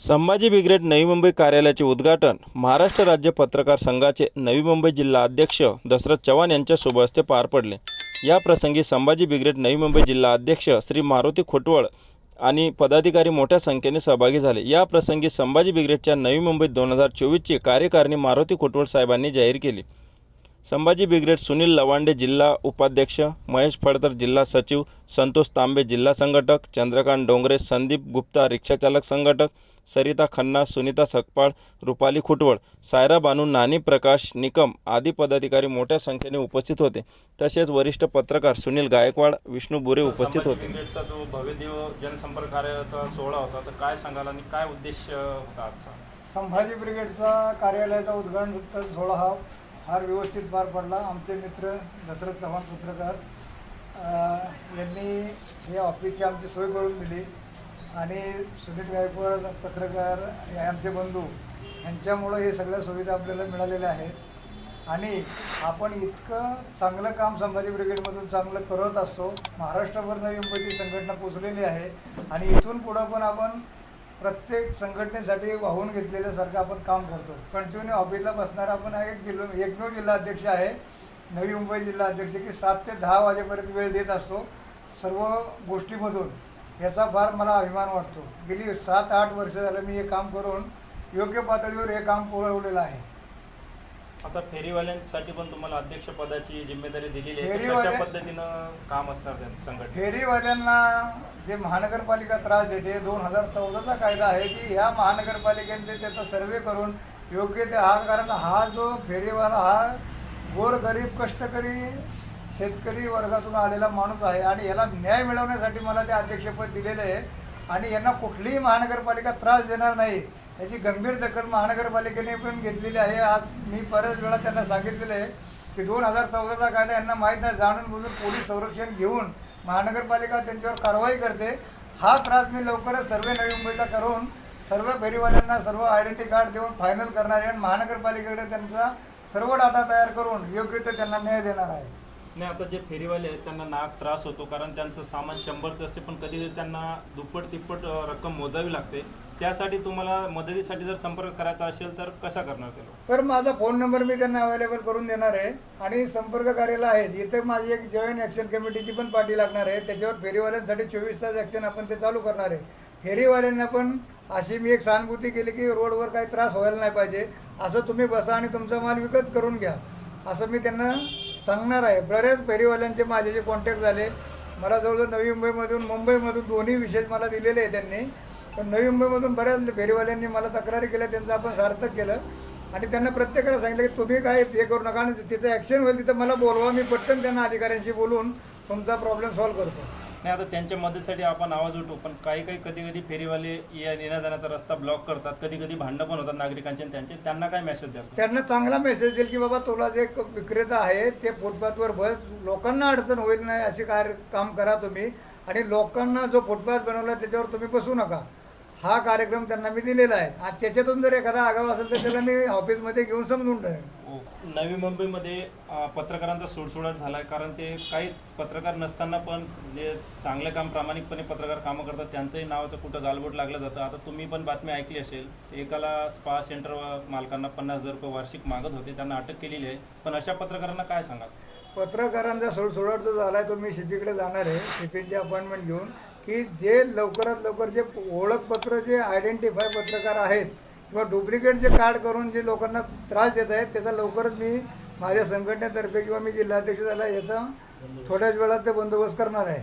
Sambhaji brigade Navi Mumbai कार्यालयाचे उद्घाटन महाराष्ट्र राज्य पत्रकार संघाचे नवी मुंबई जिल्हा अध्यक्ष दशरथ चव्हाण यांच्या शुभ हस्ते पार पडले. या प्रसंगी संभाजी ब्रिगेड नवी मुंबई जिल्हा अध्यक्ष श्री मारुती खोटवळ आणि पदाधिकारी मोठ्या संख्येने सहभागी झाले. या प्रसंगी संभाजी ब्रिगेडच्या नवी मुंबई दोन हजार चोवीसची कार्यकारिणी मारुती खोटवळ साहेबांनी जाहीर केली. संभाजी ब्रिगेड सुनील लवांडे जिल्हा उपाध्यक्ष महेश फडतर जिल्हा सचिव संतोष तांबे जिल्हा संघटक चंद्रकांत डोंगरे संदीप गुप्ता रिक्षाचालक संघटक सरिता खन्ना सुनीता सकपाळ रुपाली खुटवळ सायरा बानू नानी प्रकाश निकम आदी पदाधिकारी मोठ्या संख्येने उपस्थित होते. तसेच वरिष्ठ पत्रकार सुनील गायकवाड विष्णू बुरे उपस्थित होते. ब्रिगेडचा जो भव्यदेव जनसंपर्क कार्यालयाचा सोहळा होता तर काय सांगाल आणि काय उद्देश होता आजचा? संभाजी ब्रिगेडचा कार्यालयाचा उद्घाटन सोहळा हा फार व्यवस्थित पार पडला. आमचे मित्र दशरथ चव्हाण पत्रकार यांनी हे ऑफिसची आमची सोय करून दिली. आणि सुनील गायकवाड पत्रकार आमचे बंधू यांच्यामुळं हे सगळ्या सुविधा आपल्याला मिळालेल्या आहेत. आणि आपण इतकं चांगलं काम संभाजी ब्रिगेडमधून चांगलं करत असतो. महाराष्ट्रभर नवी मुंबईची संघटना पोचलेली आहे. आणि इथून पुढं पण आपण प्रत्येक संघटनेसाठी वाहून घेतलेल्यासारखं आपण काम करतो. कंटिन्यू ऑफिसला बसणारा आपण एक जिल्हा एकमेव जिल्हा अध्यक्ष आहे. नवी मुंबई जिल्हा अध्यक्ष की सात ते दहा वाजेपर्यंत वेळ देत असतो. सर्व गोष्टीमधून याचा फार मला अभिमान वाटतो. गेली सात आठ वर्ष झालं मी हे काम करून योग्य पातळीवर हे काम पुरवलेलं आहे. आता फेरीवाल्यांसाठी पण तुम्हाला अध्यक्षपदाची जिम्मेदारी दिलेली आहे. कशा पद्धतीनं काम असणार त्यांचं संघटन फेरीवाल्यांना जे महानगरपालिका त्रास देते दोन हजार चौदाचा कायदा आहे की ह्या महानगरपालिकेने त्याचा सर्वे करून योग्य ते हा कारण हा जो फेरीवाला हा गोरगरीब कष्टकरी शेतकरी वर्गातून आलेला माणूस आहे आणि याला न्याय मिळवण्यासाठी मला ते अध्यक्षपद दिलेलं आहे. आणि यांना कुठलीही महानगरपालिका त्रास देणार नाही. याची गंभीर दखल महानगरपालिकेने पण घेतलेली आहे. आज मी बऱ्याच वेळा त्यांना सांगितलेलं आहे की दोन हजार चौदाचा कायदा यांना माहीत नाही. जाणून बुजून पोलीस संरक्षण घेऊन महानगरपालिका त्यांच्यावर कारवाई करते. हा त्रास मी लवकरच सर्व नवी मुंबईला करून सर्व फेरीवाल्यांना सर्व आयडेंटिटी कार्ड देऊन फायनल करणार आहे आणि महानगरपालिकेकडे त्यांचा सर्व डाटा तयार करून योग्य ते त्यांना न्याय देणार आहे. नाही आता जे फेरीवाले आहेत त्यांना नाक त्रास होतो कारण त्यांचं सामान शंभरचं असते पण कधी कधी त्यांना दुप्पट तिप्पट रक्कम मोजावी लागते. त्यासाठी तुम्हाला मदतीसाठी जर संपर्क करायचा असेल तर कसा करणार ते लोक? तर माझा फोन नंबर मी त्यांना अवेलेबल करून देणार आहे. आणि संपर्क कार्यालय आहे इथे माझी एक जॉईंट ॲक्शन कमिटीची पण पार्टी लागणार आहे. त्याच्यावर फेरीवाल्यांसाठी चोवीस तास ॲक्शन आपण ते चालू करणार आहे. फेरीवाल्यांना पण अशी मी एक सहानुभूती केली की रोडवर काही त्रास व्हायला नाही पाहिजे. असं तुम्ही बसा आणि तुमचा माल विकत करून घ्या. असं मी त्यांना सांगणार आहे. बऱ्याच फेरीवाल्यांचे माझे जे कॉन्टॅक्ट झाले. मला जवळजवळ नवी मुंबईमधून मुंबईमधून दोन्ही विशेष मला दिलेले आहे त्यांनी. पण नवी मुंबईमधून बऱ्याच फेरीवाल्यांनी मला तक्रारी केल्या त्यांचं आपण सार्थक केलं. आणि त्यांना प्रत्येकाला सांगितलं की तुम्ही काय हे करू नका आणि तिथं ॲक्शन होईल तिथं मला बोलवा. मी पटकन त्यांना अधिकाऱ्यांशी बोलून तुमचा प्रॉब्लेम सॉल्व्ह करतो. नाही आता त्यांच्या मदतीसाठी आपण आवाज उठू पण काही काही कधी कधी फेरीवाले या येण्या जाण्याचा रस्ता ब्लॉक करतात कधी कधी भांडणं पण होतात नागरिकांचे आणि त्यांचे त्यांना काय मेसेज द्या त्यांना चांगला मेसेज देईल की बाबा तुला जे विक्रेता आहे ते फुटपाथवर बस लोकांना अडचण होईल नाही असे काय काम करा तुम्ही. आणि लोकांना जो फुटपाथ बनवला त्याच्यावर तुम्ही बसू नका. हा कार्यक्रम त्यांना मी दिलेला आहे. आणि त्याच्यातून जर एखादा आगाव असेल तर त्याला मी ऑफिसमध्ये घेऊन समजून टाकेन. नवी मुंबईमध्ये पत्रकारांचा सुळसुळाट झाला आहे कारण ते काही पत्रकार नसताना पण जे चांगले काम प्रामाणिकपणे पत्रकार कामं करतात त्यांचंही नावाचं कुठं गालबोट लागलं जातं. आता तुम्ही पण बातमी ऐकली असेल एकाला स्पा सेंटर मालकांना पन्नास हजार रुपये वार्षिक मागत होते. त्यांना अटक केलेली आहे. पण अशा पत्रकारांना काय सांगाल? पत्रकारांचा सुळसुळाट जो झाला आहे तो मी शिपीकडे जाणार आहे. शिपीची अपॉइंटमेंट घेऊन की जे लवकरात लवकर जे ओळखपत्र जे आयडेंटिफाय पत्रकार आहेत किंवा डुप्लिकेट जे कार्ड करून जे लोकांना त्रास देत आहेत त्याचा लवकरच मी माझ्या संघटनेतर्फे किंवा मी जिल्हाध्यक्ष झाला याचा थोड्याच वेळात ते बंदोबस्त करणार आहे.